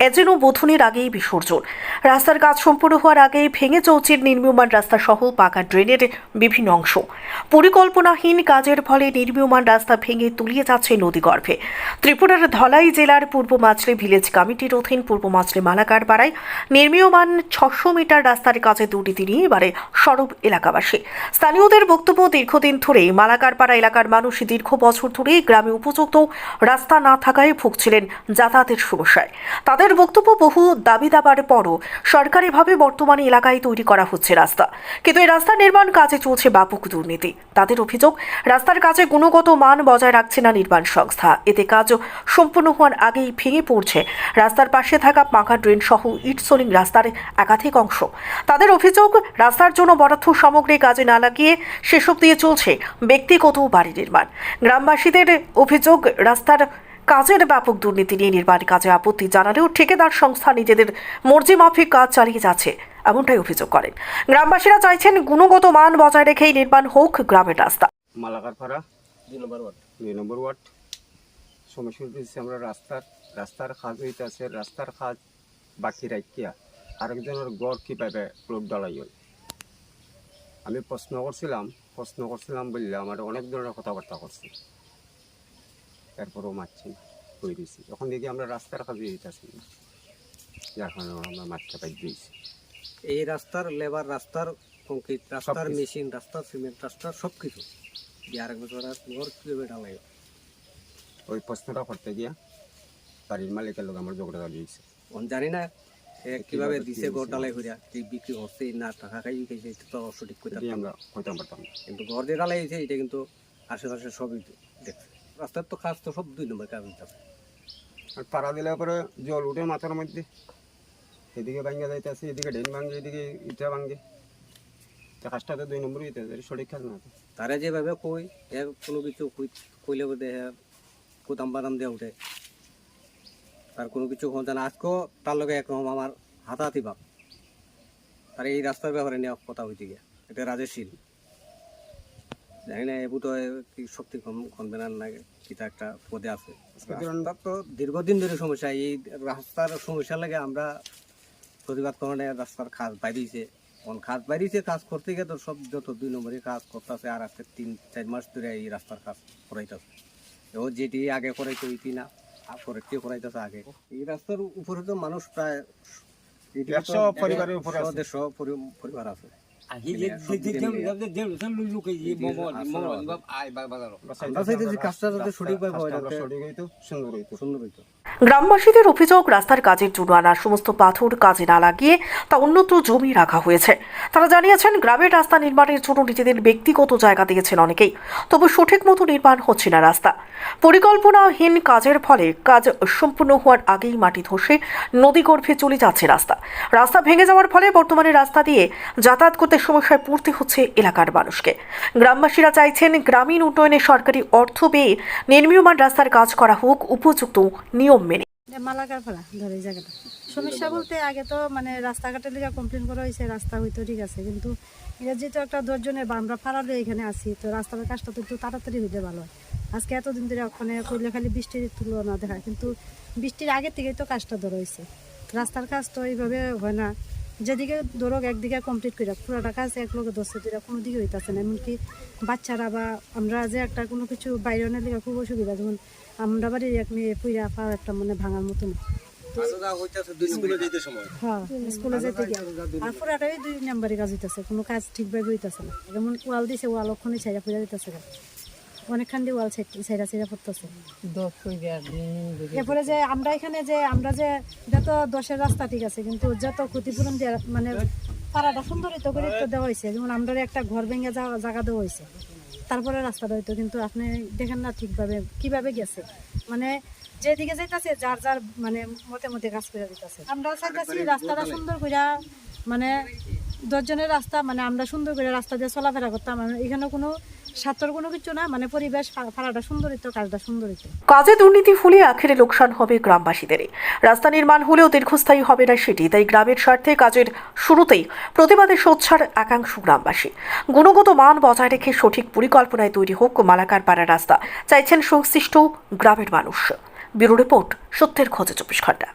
এজেনও বোধনের আগেই বিসর্জন। রাস্তার কাজ সম্পূর্ণ হওয়ার আগেই ভেঙে চৌচির নির্মীয়মান রাস্তা সহ পাকা ড্রেনের বিভিন্ন অংশ। পরিকল্পনাহীন কাজের ফলে নির্মীয়মান রাস্তা ভেঙে তুলিয়ে যাচ্ছে নদীগর্ভে। ত্রিপুরার ধলাই জেলার পূর্ব মাছলি ভিলেজ কমিটির অধীন পূর্ব মাছলি মালাকার পাড়ায় নির্মীয়মান ছশো মিটার রাস্তার কাজে দুর্নীতি নিয়ে এবারে সরব এলাকাবাসী। স্থানীয়দের বক্তব্য দীর্ঘদিন ধরে মালাকার পাড়া এলাকার মানুষ দীর্ঘ বছর ধরেই গ্রামে উপযুক্ত রাস্তা না থাকায় ভুগছিলেন যাতায়াতের সমস্যায়। তাদের বক্তব্য বহু দাবি দাবার পরও সরকারিভাবে বর্তমানে এলাকায় তৈরি করা হচ্ছে রাস্তা। কিন্তু এই রাস্তা নির্মাণ কাজে চলছে ব্যাপক দুর্নীতি। তাদের অভিযোগ, রাস্তার কাজে গুণগত মান বজায় রাখছে না নির্মাণ সংস্থা। এতে কাজ সম্পূর্ণ হওয়ার আগেই ভেঙে পড়ছে রাস্তার পাশে থাকা পাকা ড্রেন সহ ইট সোলিং রাস্তার একাধিক অংশ। তাদের অভিযোগ, রাস্তার জন্য বরাদ্দ সামগ্রী কাজে না লাগিয়ে সেসব দিয়ে চলছে ব্যক্তিগত বাড়ি নির্মাণ। গ্রামবাসীদের অভিযোগ, রাস্তার কাজের ব্যাপক দুর্নীতি নিয়ে নির্মাণ কাজে আপত্তি জানালেও ঠিকাদার সংস্থা নিজেদের মর্জি মাফিক কাজ চালিয়ে যাচ্ছে এমনটাই অভিযোগ করেন। গ্রামবাসীরা চাইছেন গুণগত মান বজায় রেখেই নির্মাণ হোক গ্রামের রাস্তা। মালাকারপাড়া দুই নম্বর ওয়ার্ড। দুই নম্বর ওয়ার্ড। সমস্যা আমরা রাস্তার রাস্তার কাজ হইতেছে রাস্তার কাজ বাকি রাখিয়া আরেকজনের গড় কীভাবে প্লট ডালাই হয় আমি প্রশ্ন করছিলাম প্রশ্ন করছিলাম বললে আমার অনেক ধরনের কথাবার্তা করছি। এরপরও মারছি কই দিয়েছি। এখন দেখি আমরা রাস্তার কাজে হইতেছি না যার কারণে আমরা মাছটা পাই দিয়েছি। এই রাস্তার লেবার রাস্তার কংক্রিট রাস্তার মেশিন রাস্তার সিমেন্ট রাস্তার সব কিছু দিয়ে আরেক বছর আর ঘর কীভাবে ঢালাই ওই প্রশ্নটা করতে গিয়া বাড়ির মালিকের লোক আমার ঝগড়া দিয়েছে আমি জানি না এ কীভাবে দিছে ঘর? ঢালাই করিয়া কি বিক্রি হচ্ছে না টাকা খাই খাইছে তো সঠিক করে আমরা কইতে পারতাম কিন্তু ঘর যে ঢালাই হয়েছে এটা কিন্তু আশেপাশে সবই দেখছে। রাস্তার তো কাজ তো সব দুই নম্বর কাজ আর পাড়া দিলে পরে জল উঠে মাথার মধ্যে। এদিকে ভাঙ্গে যাইতেছে এদিকে ডেন ভাঙ্গে এদিকে ইটা ভাঙ্গে। কাজটা তো দুই নম্বর হইতেছে এটা সঠিক কাজ না। তারা যেভাবে কই এ কোনো কিছু কই- কইলে বোধ কোদাম বাদাম দিয়ে উঠে। তার কোনো কিছু হতো না আজকেও তার লগে একরকম আমার হাতাহাতি ভাব। তার এই রাস্তার ব্যাপারে নিয়ে কথা হইতে গিয়া এটা রাজেশীল জানি না এবু তো কি শক্তি কম কনভেনার না কিতা একটা পদে আছে। রাস্তার তো দীর্ঘদিন ধরে সমস্যা এই রাস্তার সমস্যা লাগে আমরা প্রতিবাদ করণে রাস্তার খাত বাইরেছে কোন খাত বাইরেছে কাজ করতে গিয়ে তো সব যত দুই নম্বরে কাজ করতেছে আর আজকে তিন চার মাস ধরে এই রাস্তার কাজ করাইতেছে। ও যেটি আগে করাইতে ওইটি না আর পরেরটি করাইতেছে আগে। এই রাস্তার উপরে তো মানুষ প্রায় পরিবারের উপরে। দেড়শো পরিবার আছে। কাজটা যাতে সঠিকভাবে হয় সুন্দর হইতো সুন্দর হইতো গ্রামবাসীদের অভিযোগ, রাস্তার কাজের জন্য আনা সমস্ত পাথর কাজে না লাগিয়ে তা অন্যত্র জমি রাখা হয়েছে। তারা জানিয়েছেন, গ্রামের রাস্তা নির্মাণের জন্য নিজেদের ব্যক্তিগত জায়গা দিয়েছেন অনেকেই, তবু সঠিক মতো নির্মাণ হচ্ছে না রাস্তা। পরিকল্পনাহীন কাজের ফলে কাজ সম্পূর্ণ হওয়ার আগেই মাটি ধসে নদীগর্ভে চলে যাচ্ছে রাস্তা। রাস্তা ভেঙে যাওয়ার ফলে বর্তমানে রাস্তা দিয়ে যাতায়াত করতে সমস্যায় পড়তে হচ্ছে এলাকার মানুষকে। গ্রামবাসীরা চাইছেন, গ্রামীণ উন্নয়নে সরকারি অর্থ পেয়ে নির্মীয়মান রাস্তার কাজ করা হোক, উপযুক্ত নিয়ম মেনে মালাকার ফেলা, ধরে জায়গাটা। সমস্যা বলতে আগে তো মানে রাস্তাঘাটের দিকে কমপ্লেন করা হয়েছে রাস্তা হয়তো ঠিক আছে, কিন্তু এটা যেহেতু একটা দশজনের বামরা ফাড়ালে এখানে আছি, তো রাস্তার কাজটা তো একটু তাড়াতাড়ি হইলে ভালো হয়। আজকে এতদিন ধরে ওখানে করলে খালি বৃষ্টির তুলনা দেখায় কিন্তু বৃষ্টির আগে থেকেই তো কাজটা ধরা হয়েছে রাস্তার কাজ তো এইভাবে হয় না। যেদিকে ধরো একদিকে কমপ্লিট করে পুরোটা কাজ এক লোকে দশটা দিকে কোনো দিকে হইতেছে না। এমনকি বাচ্চারা বা আমরা যে একটা কোনো কিছু বাইরে অনেক দিকে খুব অসুবিধা যেমন আমরা বাড়ির এক মেয়ে পুইরা পাওয়া একটা মানে ভাঙার মতন হ্যাঁ স্কুলে যেতে গিয়ে। আর পুরাটাই দুই নাম্বারে কাজ হইতেছে কোনো কাজ ঠিকভাবে হইতেছে না। যেমন ওয়াল দিছে ওয়াল ওখানে ছাইরা পুরা দিতেছে অনেকখান দিয়ে ওয়াল ছাইরা ছাইরা পড়তেছে। এরপরে যে আমরা এখানে যে আমরা যে যত দশের রাস্তা ঠিক আছে কিন্তু যত ক্ষতিপূরণ দিয়ে মানে পাড়াটা সুন্দরিত করে তো দেওয়া হয়েছে। যেমন আমরা একটা ঘর ভেঙে যাওয়া জায়গা দেওয়া হয়েছে। তারপরে রাস্তাটা হইতো কিন্তু আপনি দেখেন না ঠিকভাবে কীভাবে গেছে। মানে যেদিকে যাইতাছে যার যার মানে মতে মতে কাজ করে দিতেছে। আমরা চাইতেছি রাস্তাটা সুন্দর করে মানে দশজনের রাস্তা মানে আমরা সুন্দর করে রাস্তা দিয়ে চলাফেরা করতাম। এখানে কোনো স্বার্থর কোনো কিছু না মানে পরিবেশ ফাড়াটা সুন্দরিত, কাজটা সুন্দরিত। কাজে দুর্নীতি ফুলে আখেরে লোকসান হবে গ্রামবাসীদেরই। রাস্তা নির্মাণ হলেও দীর্ঘস্থায়ী হবে না সেটি, তাই গ্রামের স্বার্থে কাজের শুরুতেই প্রতিবাদে সোচ্ছার একাংশ গ্রামবাসী। গুণগত মান বজায় রেখে সঠিক পরিকল্পনায় তৈরি হোক মালাকার পাড়া রাস্তা, চাইছেন সংশ্লিষ্ট গ্রামের মানুষ। ব্যুরো রিপোর্ট, সত্যের খোঁজে চব্বিশ ঘণ্টা।